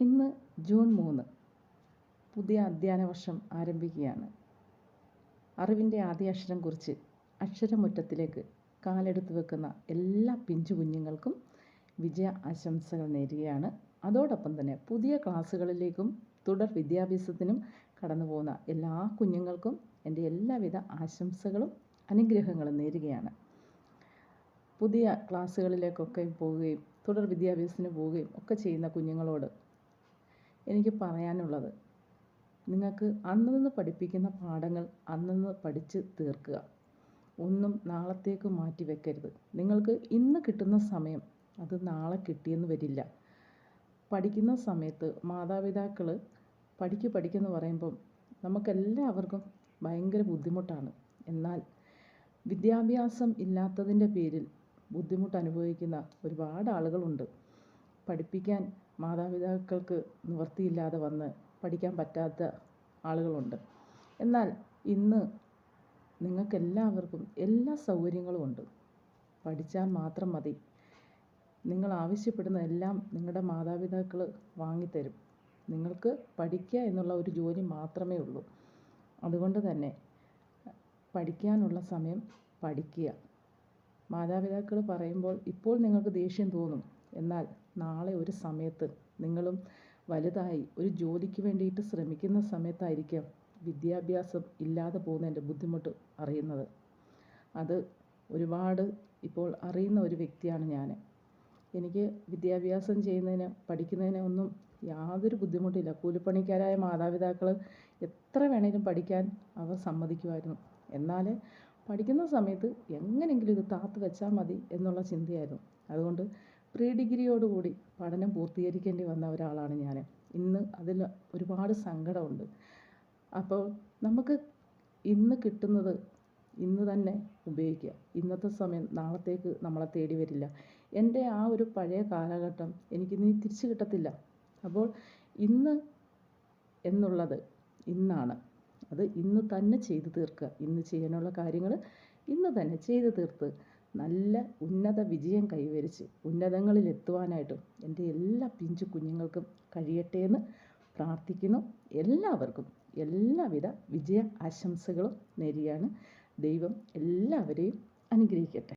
ഇന്ന് ജൂൺ മൂന്ന് പുതിയ അധ്യയന വർഷം ആരംഭിക്കുകയാണ്. അറിവിന്റെ ആദ്യ അക്ഷരം കുറിച്ച് അക്ഷരമുറ്റത്തിലേക്ക് കാലെടുത്ത് വെക്കുന്ന എല്ലാ പിഞ്ചു കുഞ്ഞുങ്ങൾക്കും വിജയ ആശംസകൾ നേരുകയാണ്. അതോടൊപ്പം തന്നെ പുതിയ ക്ലാസ്സുകളിലേക്കും തുടർ വിദ്യാഭ്യാസത്തിനും കടന്നു പോകുന്ന എല്ലാ കുഞ്ഞുങ്ങൾക്കും എന്റെ എല്ലാവിധ ആശംസകളും അനുഗ്രഹങ്ങളും നേരുകയാണ്. പുതിയ ക്ലാസ്സുകളിലേക്കൊക്കെ പോവുകയും തുടർ വിദ്യാഭ്യാസത്തിന് പോവുകയും ഒക്കെ ചെയ്യുന്ന കുഞ്ഞുങ്ങളോട് എനിക്ക് പറയാനുള്ളത്. നിങ്ങൾക്ക് അന്നന്ന് പഠിപ്പിക്കുന്ന പാഠങ്ങൾ അന്നന്ന് പഠിച്ച് തീർക്കുക. ഒന്നും നാളത്തേക്ക് മാറ്റി വെക്കരുത്. നിങ്ങൾക്ക് ഇന്ന് കിട്ടുന്ന സമയം അത് നാളെ കിട്ടിയെന്ന് വരില്ല. പഠിക്കുന്ന സമയത്ത് മാതാപിതാക്കൾ പഠിക്ക് പഠിക്കെന്ന് പറയുമ്പം നമുക്കെല്ലാവർക്കും ഭയങ്കര ബുദ്ധിമുട്ടാണ്. എന്നാൽ വിദ്യാഭ്യാസം ഇല്ലാത്തതിന്റെ പേരിൽ ബുദ്ധിമുട്ട് അനുഭവിക്കുന്ന ഒരുപാട് ആളുകളുണ്ട്. പഠിപ്പിക്കാൻ മാതാപിതാക്കൾക്ക് നിവൃത്തിയില്ലാതെ വന്ന് പഠിക്കാൻ പറ്റാത്ത ആളുകളുണ്ട്. എന്നാൽ ഇന്ന് നിങ്ങൾക്കെല്ലാവർക്കും എല്ലാ സൗകര്യങ്ങളും ഉണ്ട്. പഠിച്ചാൽ മാത്രം മതി. നിങ്ങൾ ആവശ്യപ്പെടുന്ന എല്ലാം നിങ്ങളുടെ മാതാപിതാക്കൾ വാങ്ങിത്തരും. നിങ്ങൾക്ക് പഠിക്കുക എന്നുള്ള ഒരു ജോലി മാത്രമേ ഉള്ളൂ. അതുകൊണ്ട് തന്നെ പഠിക്കാനുള്ള സമയം പഠിക്കുക. മാതാപിതാക്കൾ പറയുമ്പോൾ ഇപ്പോൾ നിങ്ങൾക്ക് ദേഷ്യം തോന്നും. എന്നാൽ നാളെ ഒരു സമയത്ത് നിങ്ങളും വലുതായി ഒരു ജോലിക്ക് വേണ്ടിയിട്ട് ശ്രമിക്കുന്ന സമയത്തായിരിക്കാം വിദ്യാഭ്യാസം ഇല്ലാതെ പോകുന്നതിന്റെ ബുദ്ധിമുട്ട് അറിയുന്നത്. അത് ഒരുപാട് ഇപ്പോൾ അറിയുന്ന ഒരു വ്യക്തിയാണ് ഞാൻ. എനിക്ക് വിദ്യാഭ്യാസം ചെയ്യുന്നതിന് പഠിക്കുന്നതിന് ഒന്നും യാതൊരു ബുദ്ധിമുട്ടില്ല. കൂലിപ്പണിക്കാരായ മാതാപിതാക്കൾ എത്ര വേണേലും പഠിക്കാൻ അവർ സമ്മതിക്കുമായിരുന്നു. എന്നാൽ പഠിക്കുന്ന സമയത്ത് എങ്ങനെയെങ്കിലും ഇത് താത്ത് വെച്ചാൽ മതി എന്നുള്ള ചിന്തയായിരുന്നു. അതുകൊണ്ട് പ്രീ ഡിഗ്രിയോടുകൂടി പഠനം പൂർത്തീകരിക്കേണ്ടി വന്ന ഒരാളാണ് ഞാൻ ഇന്ന് അതിൽ ഒരുപാട് സങ്കടമുണ്ട്. അപ്പോൾ നമുക്ക് ഇന്ന് കിട്ടുന്നത് ഇന്ന് തന്നെ ഉപയോഗിക്കുക. ഇന്നത്തെ സമയം നാളത്തേക്ക് നമ്മളെ തേടി വരില്ല. എന്റെ ആ ഒരു പഴയ കാലഘട്ടം എനിക്കിനി തിരിച്ചു കിട്ടത്തില്ല. അപ്പോൾ ഇന്ന് എന്നുള്ളത് ഇന്നാണ്. അത് ഇന്ന് തന്നെ ചെയ്തു തീർക്കുക. ഇന്ന് ചെയ്യാനുള്ള കാര്യങ്ങൾ ഇന്ന് തന്നെ ചെയ്തു തീർത്ത് നല്ല ഉന്നത വിജയം കൈവരിച്ച് ഉന്നതങ്ങളിൽ എത്തുവാനായിട്ടും എന്റെ എല്ലാ പിഞ്ചു കുഞ്ഞുങ്ങൾക്കും കഴിയട്ടെ എന്ന് പ്രാർത്ഥിക്കുന്നു. എല്ലാവർക്കും എല്ലാവിധ വിജയ ആശംസകളും നേരിയാണ് ദൈവം എല്ലാവരെയും അനുഗ്രഹിക്കട്ടെ.